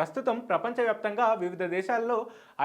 ప్రస్తుతం ప్రపంచవ్యాప్తంగా వివిధ దేశాల్లో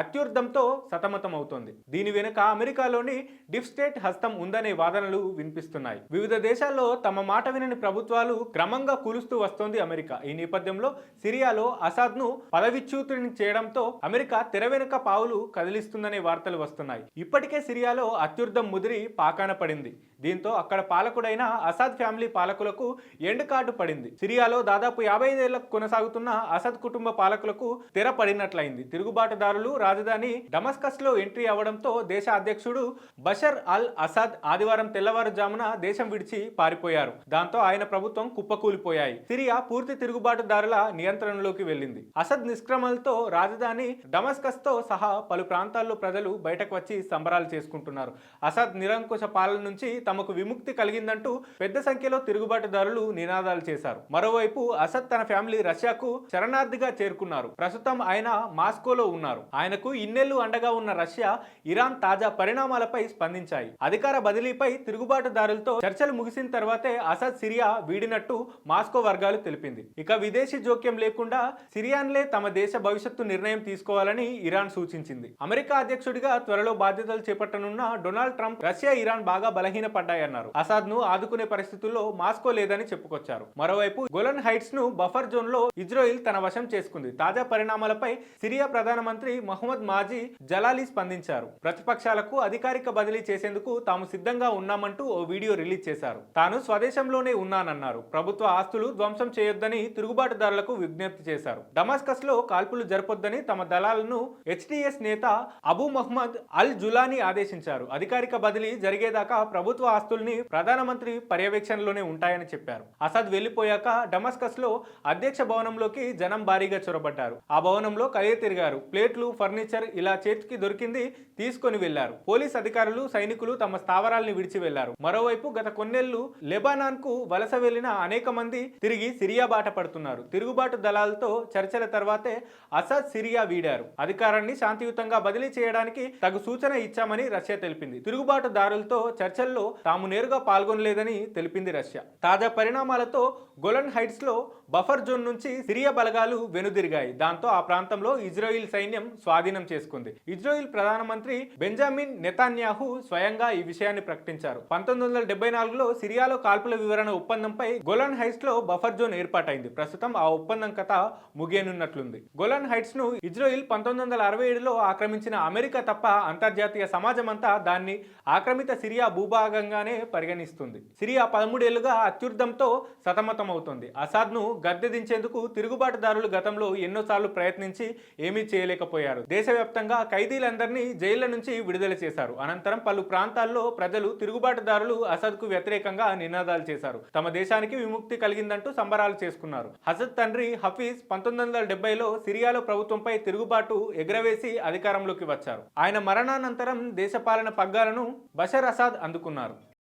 అత్యుర్ధంతో సతమతమవుతోంది. దీని వెనుక అమెరికాలోని డిఫ్ స్టేట్ హస్తం ఉందనే వాదనలు వినిపిస్తున్నాయి. వివిధ దేశాల్లో తమ మాట వినని ప్రభుత్వాలు క్రమంగా కూలుస్తూ వస్తోంది అమెరికా. ఈ నేపథ్యంలో సిరియాలో అసాద్ను పదవిచ్యూతుని చేయడంతో అమెరికా తెర వెనుక పావులు కదిలిస్తుందనే వార్తలు వస్తున్నాయి. ఇప్పటికే సిరియాలో అత్యుర్ధం ముదిరి పాకాన పడింది. దీంతో అక్కడ పాలకుడైన అసాద్ ఫ్యామిలీ పాలకులకు ఎండ్ కార్డు పడింది. సిరియాలో దాదాపు యాభై ఐదేళ్ళకు కొనసాగుతున్న అసద్ కుటుంబ పాలకులకు తెర పడినట్లయింది తిరుగుబాటుదారులు రాజధాని డమస్కస్లో ఎంట్రీ అవడంతో దేశ అధ్యక్షుడు బషర్ అల్ అసాద్ ఆదివారం తెల్లవారుజామున దేశం విడిచి పారిపోయారు. దాంతో ఆయన ప్రభుత్వం కుప్పకూలిపోయాయి. సిరియా పూర్తి తిరుగుబాటుదారుల నియంత్రణలోకి వెళ్ళింది. అసద్ నిష్క్రమలతో రాజధాని డమస్కస్తో సహా పలు ప్రాంతాల్లో ప్రజలు బయటకు వచ్చి సంబరాలు చేసుకుంటున్నారు. అసద్ నిరంకుశ పాలన నుంచి తమకు విముక్తి కలిగిందంటూ పెద్ద సంఖ్యలో తిరుగుబాటుదారులు నినాదాలు చేశారు. మరోవైపు అసద్ తన ఫ్యామిలీ రష్యాకు శరణార్థిగా చేరుకున్నారు ప్రస్తుతం ఆయన మాస్కోలో ఉన్నారు. ఆయనకు ఇన్నేళ్ళు అండగా ఉన్న రష్యా ఇరాన్ తాజా పరిణామాలపై స్పందించాయి. అధికార బదిలీపై తిరుగుబాటుదారులతో చర్చలు ముగిసిన తర్వాతే అసద్ సిరియా వీడినట్టు మాస్కో వర్గాలు తెలిపింది. ఇక విదేశీ జోక్యం లేకుండా సిరియాన్లే తమ దేశ భవిష్యత్తు నిర్ణయం తీసుకోవాలని ఇరాన్ సూచించింది. అమెరికా అధ్యక్షుడిగా త్వరలో బాధ్యతలు చేపట్టనున్న డొనాల్డ్ ట్రంప్ రష్యా ఇరాన్ బాగా బలహీనపడ్డాయన్నారు. అసాద్ను ఆదుకునే పరిస్థితుల్లో మాస్కో లేదని చెప్పుకొచ్చారు. మరోవైపు గొలన్ హైట్స్ను బఫర్ జోన్లో ఇజ్రాయిల్ తన వశం చేసుకుంది. తాజా పరిణామాలపై సిరియా ప్రధానమంత్రి మహమ్మద్ మాజీ జలాలీ స్పందించారు. ప్రతిపక్షాలకు అధికారిక బదిలీ చేసేందుకు తాము సిద్ధంగా ఉన్నామంటూ ఓ వీడియో రిలీజ్ చేశారు. తాను స్వదేశంలోనే ఉన్నానన్నారు. ప్రభుత్వ ఆస్తులు ధ్వంసం చేయొద్దని తిరుగుబాటుదారులకు విజ్ఞప్తి చేశారు. డమాస్కస్లో కాల్పులు జరపొద్దని తమ దళాలను హెచ్డిఎస్ నేత అబూ మహ్మద్ అల్ జులానీ ఆదేశించారు. అధికారిక బదిలీ జరిగేదాకా ప్రభుత్వ ఆస్తుల్ని ప్రధానమంత్రి పర్యవేక్షణలోనే ఉంటాయని చెప్పారు. అసద్ వెళ్ళిపోయాక డమాస్కస్లో అధ్యక్ష భవనంలోకి జనం భారీగా చొరబడ్డారు. ఆ భవనంలో కలియ తిరిగారు. ప్లేట్లు ఫర్నిచర్ ఇలా చేతికి దొరికింది తీసుకొని వెళ్ళారు పోలీస్ అధికారులు సైనికులు తమ స్థావరాల్ని విడిచి వెళ్ళారు మరోవైపు గత కొన్నేళ్ళు లెబానాన్కు వలస వెళ్ళిన అనేక మంది తిరిగి సిరియా బాట పడుతున్నారు. తిరుగుబాటు దళాలతో చర్చల తర్వాతే అసద్ సిరియా వీడారు. అధికారాన్ని శాంతియుతంగా బదిలీ చేయడానికి తగు సూచన ఇచ్చామని రష్యా తెలిపింది. తిరుగుబాటుదారులతో చర్చల్లో తాము నేరుగా పాల్గొనలేదని తెలిపింది రష్యా. తాజా పరిణామాలతో గొలన్ హైట్స్లో బఫర్ జోన్ నుంచి సిరియా బలగాలు తిరిగాయి. దాంతో ఆ ప్రాంతంలో ఇజ్రాయిల్ సైన్యం స్వాధీనం చేసుకుంది. ఇజ్రాయిల్ ప్రధానమంత్రి బెంజామిన్ నెతాన్యాహు స్వయంగా ఈ విషయాన్ని ప్రకటించారు. పంతొమ్మిది వందల డెబ్బై నాలుగులో సిరియాలో కాల్పుల వివరణ ఒప్పందంపై గొలన్ హైట్స్లో బఫర్ జోన్ ఏర్పాటైంది. ప్రస్తుతం ఆ ఒప్పందం కథ ముగియనున్నట్లుంది. గొలన్ హైట్స్ను ఇజ్రాయిల్ పంతొమ్మిది వందల అరవై ఏడులో ఆక్రమించిన అమెరికా తప్ప అంతర్జాతీయ సమాజమంతా దాన్ని ఆక్రమిత సిరియా భూభాగంగానే పరిగణిస్తుంది. సిరియా పదమూడేళ్ళుగా అత్యుర్ధంతో సతమతమవుతోంది. అసాద్ను గద్దె దించేందుకు తిరుగుబాటుదారులు గతంలో ఎన్నోసార్లు ప్రయత్నించి ఏమీ చేయలేకపోయారు. దేశవ్యాప్తంగా ఖైదీలందరినీ జైళ్ళ నుంచి విడుదల చేశారు. అనంతరం పలు ప్రాంతాల్లో ప్రజలు తిరుగుబాటుదారులు అసద్కు వ్యతిరేకంగా నినాదాలు చేశారు. తమ దేశానికి విముక్తి కలిగిందంటూ సంబరాలు చేసుకున్నారు. హసద్ తండ్రి హఫీజ్ పంతొమ్మిది వందల డెబ్బైలో సిరియాలో ప్రభుత్వంపై తిరుగుబాటు ఎగరవేసి అధికారంలోకి వచ్చారు. ఆయన మరణానంతరం దేశపాలన పగ్గాలను బషర్ అసాద్ అందుకున్నారు.